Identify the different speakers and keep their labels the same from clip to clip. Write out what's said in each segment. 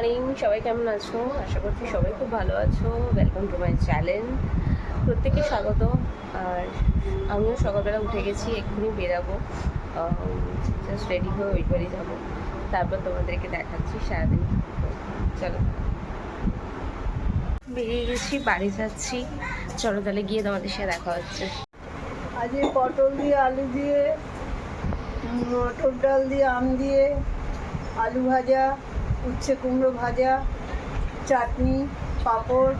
Speaker 1: Morning, সবাই কেমন আছো? আশা করছি সবাই খুব ভালো আছো। ওয়েলকাম টু মাই চ্যানেল প্রত্যেকে স্বাগত। আর আমিও সকালবেলা উঠে গেছি, এক্ষুনি বেরাবো। জাস্ট রেডি হয়ে ওই বাড়ি যাব। তারপর তোমাদেরকে দেখাচ্ছি সারাদিন চলো। বেরিয়ে গেছি, বাড়ি যাচ্ছি। চলো তাহলে গিয়ে তোমাদের সাথে দেখা হচ্ছে।
Speaker 2: আজ পটল দিয়ে আলু দিয়ে মটর ডাল দিয়ে, আম দিয়ে, আলু ভাজা উচ্ছে কুমড়ো ভাজা চাটনি পাঁপড়।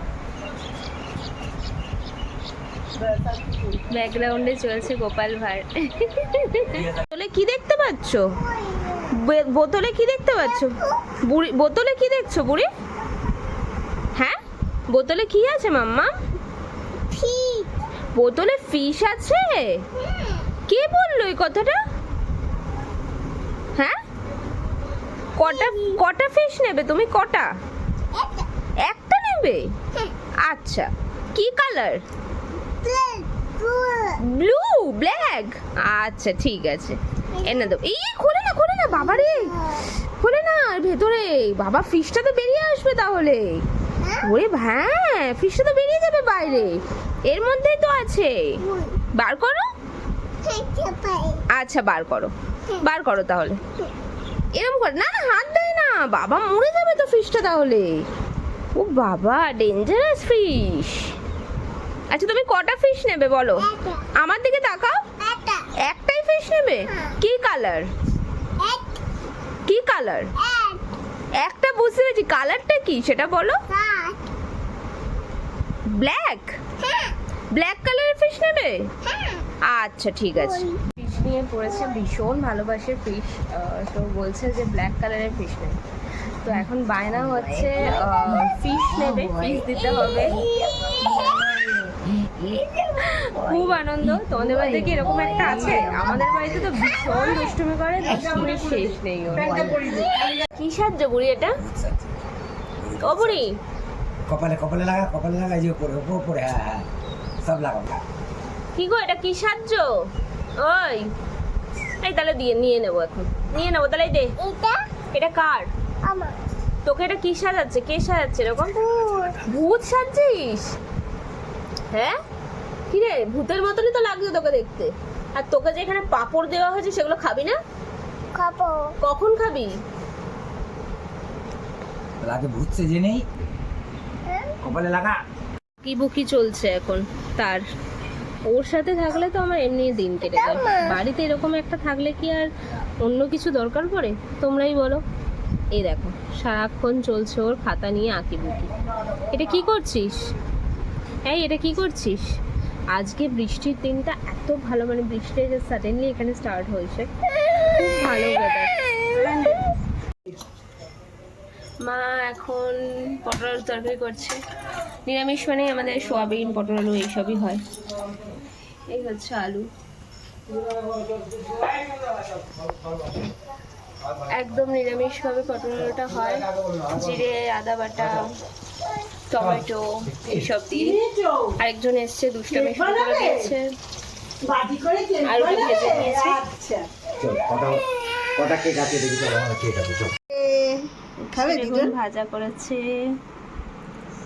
Speaker 1: ব্যাকগ্রাউন্ডে চলছে গোপাল ভাঁড়। বোতলে কি দেখতে পাচ্ছ? বে- বোতলে কি দেখতে পাচ্ছ? বুড়ি বোতলে কি দেখছ বুড়ি? হ্যাঁ? বোতলে কি আছে মাম্মা বোতলে ফিশ আছে? কে বলল এই কথাটা হ্যাঁ কটা কটা ফিশ নেবে তুমি? কটা? একটা। নেবে? আচ্ছা। কি কালার ব্লু ব্ল্যাক আচ্ছা ঠিক আছে। এনে দাও এই খোলে না খোলে না বাবা রে। খোলে না আর ভেতরে। বাবা ফিশটা তো বেরিয়ে আসবে তাহলে। ওরে হ্যাঁ ফিশটা তো বেরিয়ে যাবে বাইরে। এর মধ্যেই তো আছে। বার করো। আচ্ছা বার করো। বার করো তাহলে। এরকম করে না না হাত দেয় না। বাবা মরে যাবে তো ফিশটা তাহলে। ও বাবা ডেঞ্জারাস ফিশ আচ্ছা তুমি কটা ফিশ নেবে বলো? আমার দিকে তাকাও। একটাই ফিশ নেবে? কি কালার কি কালার একটা বুঝতে পেরেছি। কালারটা কি? সেটা বলো। ব্ল্যাক ব্ল্যাক কালারের ফিশ নেবে? আচ্ছা ঠিক আছে। নিয়ে পড়েছে ভীষণ ভালোবাসে ফিশ তো বলছে যে ব্ল্যাক কালারের ফিশ নেবে। তো এখন বায়না হচ্ছে ফিশ নেবে ফিশ দিতে হবে। খুব আনন্দ। তোমাদের বাড়িতে কি এরকম একটা আছে? আমাদের বাড়িতে তো ভীষণ দুষ্টুমি করে শেষ নেই কি সাহায্য বুড়ি এটা? ও বুড়ি।
Speaker 3: কপালে কপালে লাগা কপালে লাগা যে উপরে উপরে হ্যাঁ হ্যাঁ সব লাগাও।
Speaker 1: কি গো এটা কি সাহায্য ওই এই তাহলে দিয়ে নিয়ে নেব এখন। নিয়ে নেব তাহলে এই দে। এটা কার? তোকে এটা কি সাজাচ্ছে? কে সাজাচ্ছে এরকম? ভূত। সাজছিস? হ্যাঁ? কি রে ভূতের মতনই তো লাগছে তোকে দেখতে। আর তোকে যে এখানে পাপড় দেওয়া হয়েছে সেগুলো খাবি না? কখন খাবি?
Speaker 3: লাগে ভূতছে যে নেই। কপালে লাগা।
Speaker 1: কি বুকি চলছে এখন তার? ওর সাথে থাকলে তো আমার এমনি দিন কেটে যায়। বাড়িতে এরকম একটা থাকলে কি আর অন্য কিছু দরকার পড়ে? তোমরাই বলো। এই দেখো সারাক্ষণ চলছে ওর খাতা নিয়ে আঁকি বুকি এটা কি করছিস? এই এটা কি করছিস? আজকে বৃষ্টির দিনটা এত ভালো মানে বৃষ্টি যে সাডেনলি এখানে স্টার্ট হয়েছে। খুব ভালো মা এখন পটল তরকারি করছে। নিরামিষ মানে আমাদের সোয়াবিন পটল আলু এইসবই হয়। এই হচ্ছে আলু। একদম নিরামিষভাবে পটল আলুটা হয়। জিরে আদা বাটা টমেটো এইসব দিয়ে। আরেকজন এসছে দুষ্টামি শুরু করে দিয়েছে আলুটা ভেজে নিয়েছে।
Speaker 2: আচ্ছা।
Speaker 1: ভাজা করেছে।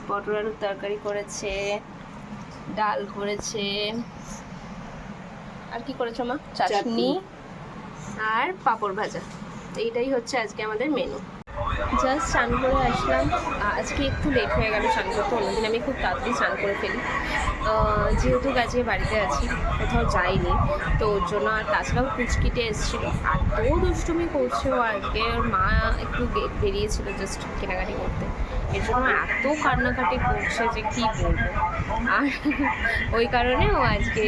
Speaker 1: পটল আলুর তরকারি করেছে ডাল করেছে। আর কি করেছ মা? চাটনি। আর পাঁপড় ভাজা। এইটাই হচ্ছে আজকে আমাদের মেনু জাস্ট স্নান করে আসলাম। আজকে একটু লেট হয়ে গেল স্নান করতে অন্যদিন আমি খুব তাড়াতাড়ি স্নান করে ফেলি। যেহেতু আজকে বাড়িতে আছি কোথাও যাইনি তো ওর জন্য আর তাছাড়াও কুচকিটে এসেছিল। এত দুষ্টুমি করছে ও আজকে। ওর মা একটু বেরিয়েছিল জাস্ট কেনাকাটি করতে। এর জন্য এত কান্নাকাটি করছে যে কি বলব? আর ওই কারণে ও আজকে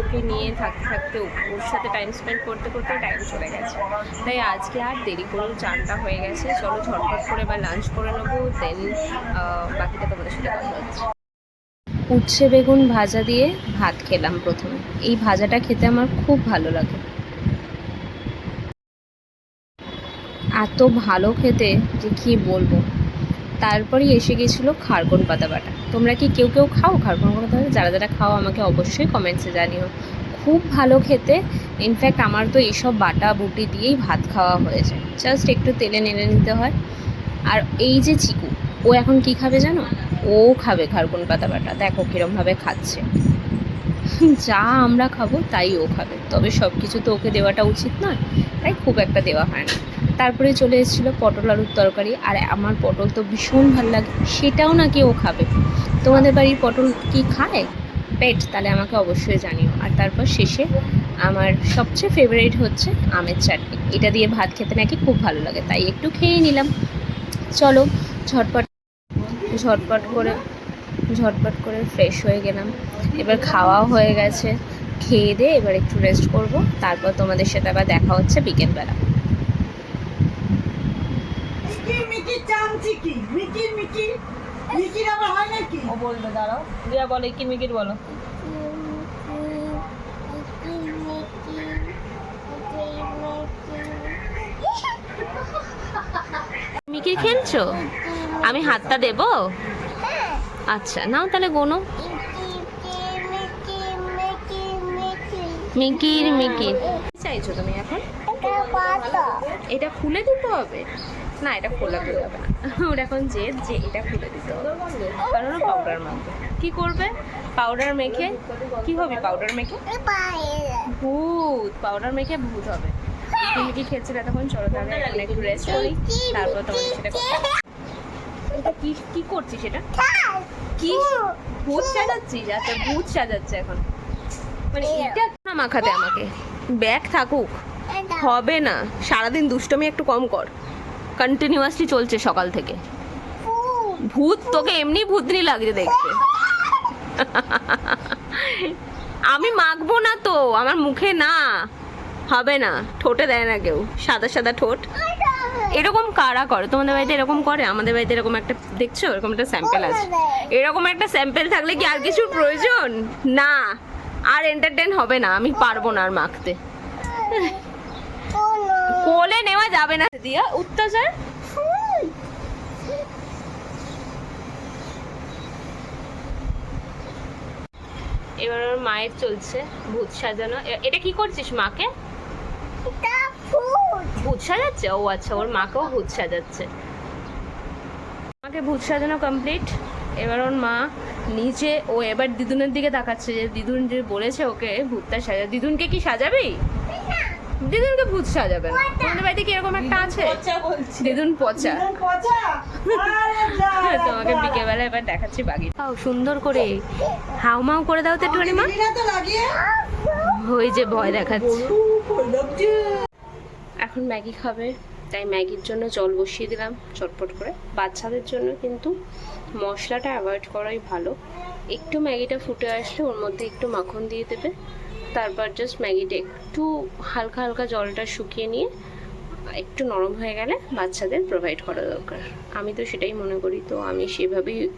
Speaker 1: ওকে নিয়ে থাকতে থাকতে ওর সাথে টাইম স্পেন্ড করতে করতে টাইম চলে গেছে। তাই আজকে আর দেরি করেও চানটা হয়ে গেছে। চলো ঝটপট করে বা লাঞ্চ করে নেব দেন বাকিটা তোমাদের সাথে কথা হচ্ছে। উচ্ছে বেগুন ভাজা দিয়ে ভাত খেলাম প্রথমে। এই ভাজাটা খেতে আমার খুব ভালো লাগে। এত ভালো খেতে যে কি বলব? তারপরেই এসে গেছিল খারকন পাতা বাটা তোমরা কি কেউ কেউ খাও খারকন পাতা বাটা যারা যারা খাও আমাকে অবশ্যই কমেন্টসে জানিও। খুব ভালো খেতে। ইনফ্যাক্ট আমার তো এইসব বাটা বুটি দিয়েই ভাত খাওয়া হয়েছে। জাস্ট একটু তেলে নেড়ে নিতে হয়। আর এই যে চিকু, ও এখন কি খাবে জানো? ও খাবে খারকুন পাতা বাটা দেখো কিরমভাবে খাচ্ছে। যা আমরা খাব তাই ও খাবে। তবে সব কিছু তো ওকে দেওয়াটা উচিত নয়। তাই খুব একটা দেওয়া হয় না। তারপরে চলে এসেছিল পটল আলুর তরকারি। আর আমার পটল তো ভীষণ ভালো লাগে। সেটাও নাকি ও খাবে। তোমাদের বাড়ির পটল কি খায়? পেট, তাহলে আমাকে অবশ্যই জানিও। আর তারপর শেষে আমার সবচেয়ে ফেভারিট হচ্ছে আমের চাটনি। এটা দিয়ে ভাত খেতে নাকি খুব ভালো লাগে, তাই একটু খেয়ে নিলাম। চলো, ঝটপট ঝটপট করে ঝটপট করে ফ্রেশ হয়ে গেলাম। এবার খাওয়াও হয়ে গেছে। খেয়ে দিয়ে এবার একটু রেস্ট করব। তারপর তোমাদের সাথে আবার দেখা হচ্ছে বিকেলবেলা।
Speaker 2: মিকি মিকি মিকি মিকি আবার হয় নাকি?
Speaker 1: ও বলবে, দাঁড়াও। দিয়া বলো কি মিকির বলো? মিকির খেলছো? আমি হাতটা দেব? আচ্ছা নাও তাহলে গোনো। মিকির মিকির। চাইছো তুমি এখন? এটা খুলে দিতে হবে। না এটা খোলা তো যাবে না। ওর এখন জেদ যে এটা খুলে দিতে হবে। কারণ পাউডার মাখবে কি করবে? পাউডার মেখে। কি হবে পাউডার মেখে? ভূত। পাউডার মেখে ভূত হবে। তুমি কি খেয়েছিলে তখন চলো তাহলে এখন একটু রেস্ট করি। তারপর তোমাদের সেটা এটা কি কি করছিস এটা? কি? ভূত সাজাচ্ছিস? আচ্ছা ভূত সাজাচ্ছে এখন। মানে এটা না মাখাতে আমাকে? ব্যাগ থাকুক। হবে না। সারাদিন দুষ্টমি একটু কম কর। কন্টিনিউয়াসলি চলছে সকাল থেকে। ভূত, তোকে এমনি ভূতনি লাগছে দেখতে। আমি মাখবো না তো, আমার মুখে না। হবে না, ঠোঁটে দেয় না কেউ, সাদা সাদা ঠোঁট। এরকম কারা করে? তোমাদের বাড়িতে এরকম করে? আমাদের বাড়িতে এরকম একটা, দেখছ? এরকম একটা স্যাম্পেল আছে। এরকম একটা স্যাম্পেল থাকলে কি আর কিছু প্রয়োজন? না, আর এন্টারটেন হবে না, আমি পারব না আর মাখতে। যাবে না। দিয়া অত্যাচার এবার ওর মায়ের চলছে ভূত সাজানো। এটা কি করছিস মাকে? ভূত। সাজাচ্ছে? ও আচ্ছা ওর মাকেও ভূত সাজাচ্ছে। মাকে ভূত সাজানো কমপ্লিট এবার ওর মা নিচে ও এবার দিদুনের দিকে তাকাচ্ছে যে দিদুন যে বলেছে ওকে ভূতটা সাজা দিদুনকে কি সাজাবি? দিদুনকে ভূত সাজাবে না তোমাদের বাড়িতে কি এরকম একটা আছে? দিদুন পচা। তোমাকে বিকেলবেলা এবার দেখাচ্ছি বাগি তাও সুন্দর করে হাউমাউ করে দাও তো একটুখানি মা। ওই যে ভয় দেখাচ্ছে। এখন ম্যাগি খাবে তাই ম্যাগির জন্য জল বসিয়ে দিলাম চটপট করে। বাচ্চাদের জন্য কিন্তু মশলাটা অ্যাভয়েড করাই ভালো। একটু ম্যাগিটা ফুটে আসলে ওর মধ্যে একটু মাখন দিয়ে দেবে। তারপর জাস্ট ম্যাগিটা একটু হালকা হালকা জলটা শুকিয়ে নিয়ে একটু নরম হয়ে গেলে বাচ্চাদের প্রোভাইড করা দরকার। আমি তো সেটাই মনে করি তো আমি সেভাবেই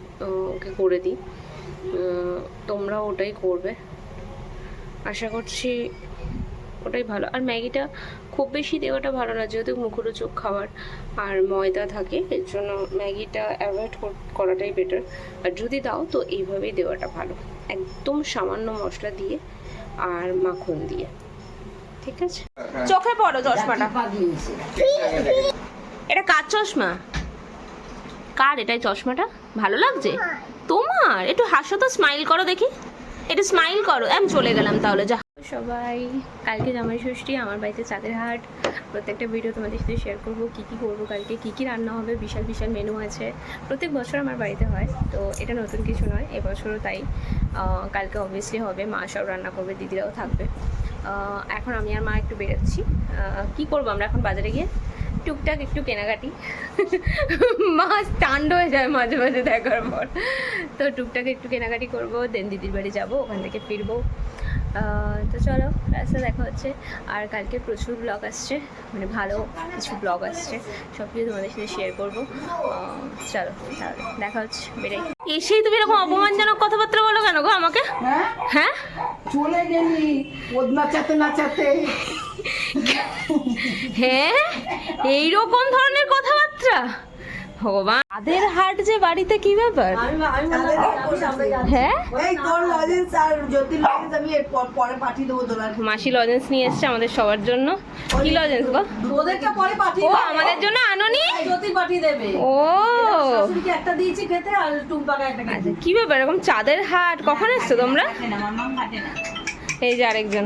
Speaker 1: ওকে করে দিই। আহ, তোমরাও ওটাই করবে। আশা করছি ওটাই ভালো। আর ম্যাগিটা খুব বেশি দেওয়াটা ভালো না যেহেতু মুখরোচক খাবার আর ময়দা থাকে এর জন্য ম্যাগিটা অ্যাভয়েড করাটাই বেটার আর যদি দাও তো এইভাবেই দেওয়াটা ভালো। একদম সামান্য মশলা দিয়ে আর মাখন দিয়ে। ঠিক আছে? চোখে পড়ো চশমাটা। এটা কার চশমা? কার এটাই চশমাটা? ভালো লাগছে? তোমার? একটু হাসো তো স্মাইল করো দেখি। একটু স্মাইল করো। আমি চলে গেলাম তাহলে যা। সবাই, কালকে জামাই ষষ্ঠী আমার বাড়িতে চাঁদের হাট। প্রত্যেকটা ভিডিও তোমাদের সাথে শেয়ার করব, কী কী করব কালকে, কী কী রান্না হবে, বিশাল বিশাল মেনু আছে। প্রত্যেক বছর আমার বাড়িতে হয়, তো এটা নতুন কিছু নয়, এবছরও তাই। কালকে অবভিয়াসলি হবে, মা সব রান্না করবে, দিদিরাও থাকবে। এখন আমি আর মা একটু বেরোচ্ছি। কী করব আমরা এখন বাজারে গিয়ে? টুকটাক একটু কেনাকাটি। মা টান্ড হয়ে যায় মাঝে মাঝে দেখার পর। তো টুকটাক একটু কেনাকাটি করব দেন দিদির বাড়ি যাব, ওখান থেকে ফিরবো। তো চলো রাস্তা দেখা হচ্ছে। আর কালকে প্রচুর ব্লগ আসছে মানে ভালো কিছু ব্লগ আসছে সব কিছু তোমাদের সাথে শেয়ার করব। চলো তাহলে দেখা হচ্ছে বেরাই। এসেই তুমি এরকম অপমানজনক কথাবার্তা বলো কেন গো আমাকে?
Speaker 2: হ্যাঁ?
Speaker 1: হ্যাঁ?
Speaker 2: চলে গেলি নাচাতে নাচাতে
Speaker 1: হ্যাঁ? এইরকম ধরনের কথাবার্তা? ভগবান। তাদের হাট যে বাড়িতে কি ব্যাপার? হ্যাঁ মাসি লজেন্স নিয়ে এসছে আমাদের সবার জন্য। কি লজেন্স গো? ও আমাদের জন্য আনোনি? ও। আচ্ছা কি ব্যাপার? এরকম চাঁদের হাট? কখন এসছো তোমরা? এই যে আরেকজন।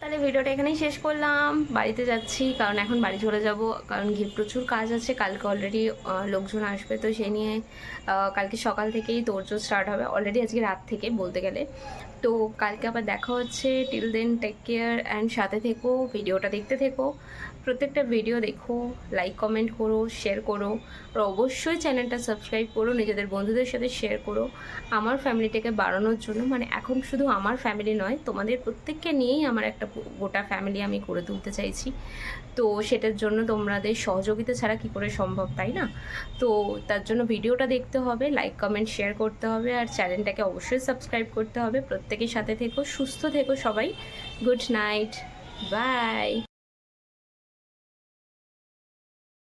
Speaker 1: তাহলে ভিডিওটা এখানেই শেষ করলাম। বাড়িতে যাচ্ছি কারণ এখন বাড়ি চলে যাব কারণ ঘি প্রচুর কাজ আছে। কালকে অলরেডি লোকজন আসবে তো সে নিয়ে কালকে সকাল থেকেই তোরজোর স্টার্ট হবে। অলরেডি আজকে রাত থেকে বলতে গেলে। তো কালকে আবার দেখা হচ্ছে। Till then take care and সাথে থেকো ভিডিওটা দেখতে থেকো। প্রত্যেকটা ভিডিও দেখো লাইক কমেন্ট করো শেয়ার করো, আর অবশ্যই চ্যানেলটা সাবস্ক্রাইব করো, নিজেদের বন্ধুদের সাথে শেয়ার করো। আমার ফ্যামিলিটাকে বাড়ানোর জন্য মানে এখন শুধু আমার ফ্যামিলি নয়, তোমাদের প্রত্যেককে নিয়েই আমার একটা গোটা ফ্যামিলি আমি করে তুলতে চাইছি। তো সেটার জন্য তোমাদের সহযোগিতা ছাড়া কি করে সম্ভব, তাই না? তো তার জন্য ভিডিওটা দেখতে হবে লাইক কমেন্ট শেয়ার করতে হবে, আর চ্যানেলটাকে অবশ্যই সাবস্ক্রাইব করতে হবে। প্রত্যেকের সাথে থেকো, সুস্থ থেকো সবাই। Good night bye